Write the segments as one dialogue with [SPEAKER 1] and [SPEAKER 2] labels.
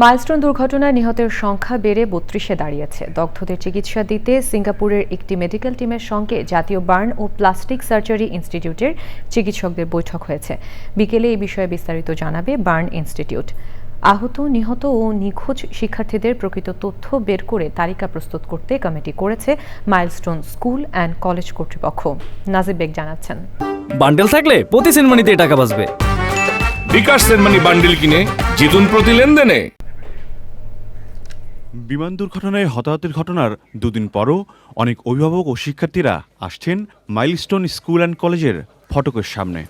[SPEAKER 1] Milestone দুর্ঘটনায় নিহতের সংখ্যা বেড়ে বত্রিশে দাঁড়িয়েছে। দগ্ধদের চিকিৎসা দিতে সিঙ্গাপুরের একটি মেডিকেল টিমের সঙ্গে জাতীয় বার্ন ও প্লাস্টিক সার্জারি ইনস্টিটিউটের চিকিৎসকদের বৈঠক হয়েছে। বিকেলে এই বিষয়ে বিস্তারিত জানাবে বার্ন ইনস্টিটিউট। আহত নিহত ও নিখোঁজ শিক্ষার্থীদের প্রকৃত তথ্য বের করে তালিকা প্রস্তুত করতে কমিটি করেছে মাইলস্টোন স্কুল অ্যান্ড কলেজ কর্তৃপক্ষ। নাজিব বেগ জানাচ্ছেন।
[SPEAKER 2] বান্ডেল থাকলে প্রতি সেনমানিতে টাকা বাঁচবে।
[SPEAKER 3] বিকাশ সেনমানি বান্ডিল কিনে জিতুন প্রতি লেনদেনে।
[SPEAKER 4] বিমান দুর্ঘটনায় হতাহতের ঘটনার দুদিন পরও অনেক অভিভাবক ও শিক্ষার্থীরা আসছেন মাইলস্টোন স্কুল অ্যান্ড কলেজের ফটকের সামনে।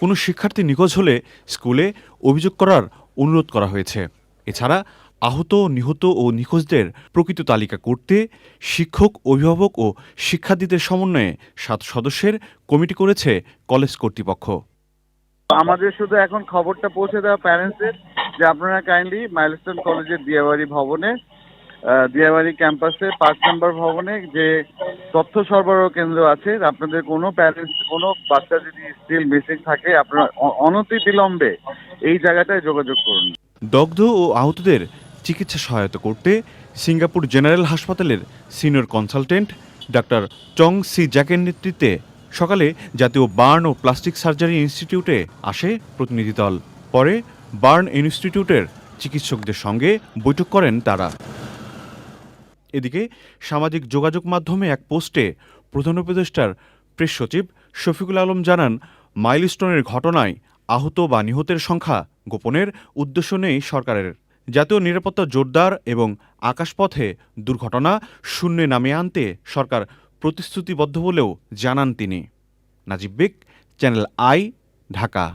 [SPEAKER 4] কোনো শিক্ষার্থী নিখোঁজ হলে স্কুলে অভিযোগ করার অনুরোধ করা হয়েছে। এছাড়া আহত, নিহত ও নিখোঁজদের প্রকৃত তালিকা করতে শিক্ষক, অভিভাবক ও শিক্ষার্থীদের সমন্বয়ে সাত সদস্যের কমিটি করেছে কলেজ কর্তৃপক্ষ।
[SPEAKER 5] আমাদের শুধু এখন খবরটা পৌঁছে দেওয়া প্যারেন্টসদের যে আপনারা কাইন্ডলি মাইলস্টোন কলেজের দিয়াবাড়ি ভবনে দিয়াবাড়ি ক্যাম্পাসে পাঁচ নম্বর ভবনে যে তথ্য সরবরাহ কেন্দ্র আছে, আপনাদের কোনো প্যারেন্টস কোনো বাচ্চা যদি স্টিল মিসিং থাকে, আপনারা অনতি বিলম্বে এই জায়গাটায় যোগাযোগ করুন।
[SPEAKER 4] দগ্ধ ও আহতদের চিকিৎসা সহায়তা করতে সিঙ্গাপুর জেনারেল হাসপাতালের senior consultant doctor Chong Si জ্যাকের নেতৃত্বে সকালে জাতীয় বার্ন ও প্লাস্টিক সার্জারি ইনস্টিটিউটে আসে প্রতিনিধি দল। পরে বার্ন ইনস্টিটিউটের চিকিৎসকদের সঙ্গে বৈঠক করেন তারা। এদিকে সামাজিক যোগাযোগ মাধ্যমে এক পোস্টে প্রধান উপদেষ্টার প্রেস সচিব শফিকুল আলম জানান, মাইলস্টোনের ঘটনায় আহত বা নিহতের সংখ্যা গোপনের উদ্দেশ্য নেই সরকারের। জাতীয় নিরাপত্তা জোরদার এবং আকাশপথে দুর্ঘটনা শূন্যে নামে আনতে সরকার প্রতিশ্রুতিবদ্ধ বলেও জানান তিনি। Najib Beg, channel I, Dhaka.